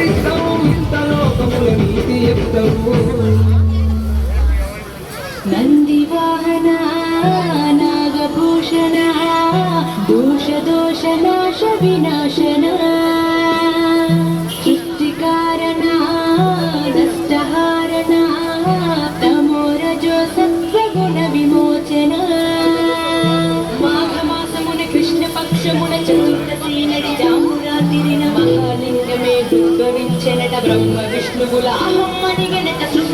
ఇష్టము ఇంత లోకముల నీతి ఎత్తవు నందివాహన నాగభూషణ దోష దోష నాశ వినాశన. సృష్టికారణ నష్టహారణ తమోరజో సత్వగుణ విమోచన. మాఘమాసమున కృష్ణ పక్షమున చతుర్దశి నది జామురాతిరిన మహాలింగమే ఉద్భవించనట బ్రహ్మ విష్ణువుల అహమ్మని గణత సృష్టికి